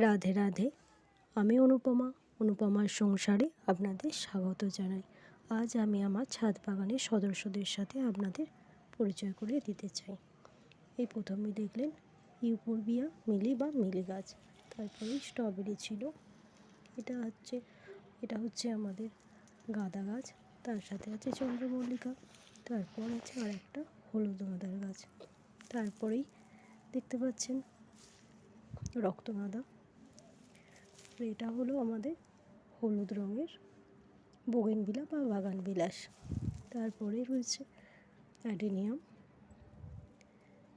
রাধে রাধে। আমি অনুপমা, অনুপমার সংসারে আপনাদের স্বাগত জানাই। আজ আমি আমার ছাদ বাগানের সদস্যদের সাথে আপনাদের পরিচয় করে দিতে চাই। এই প্রথমে দেখলেন ইউপোরবিয়া, মিলি বা মিলি গাছ তারপরে স্ট্রবেরি ছিল। এটা হচ্ছে এটা হচ্ছে আমাদের গাঁদা গাছ, তার সাথে আছে চন্দ্রমল্লিকা, তারপর আছে আর একটা হলুদ গাঁদার গাছ। তারপরেই দেখতে পাচ্ছেন রক্তগাঁদা। আর এটা হলো আমাদের হলুদ রঙের বোগেনভিলা বা বাগান বিলাস তারপরে রয়েছে অ্যাডেনিয়াম।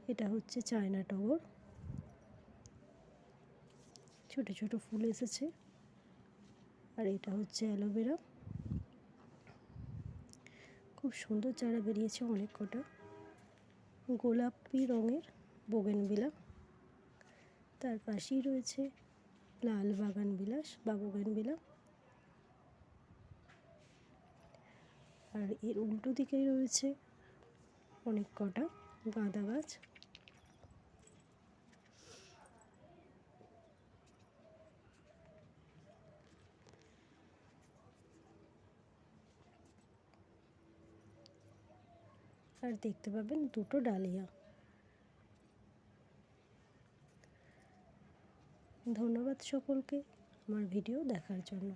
এটা হচ্ছে চায়না টগর। ছোট ছোট ফুল এসেছে। আর এটা হচ্ছে অ্যালোভেরা খুব সুন্দর চারা বেরিয়েছে অনেক কটা। গোলাপি রঙের বোগেনভিলা। তার পাশেই রয়েছে লাল বাগান বিলাস বা বোগেনভিলা আর এর উল্টো দিকে রয়েছে অনেক কটা গাঁদা গাছ। আর দেখতে পাবেন দুটো ডালিয়া। ধন্যবাদ সকলকে আমার ভিডিও দেখার জন্য।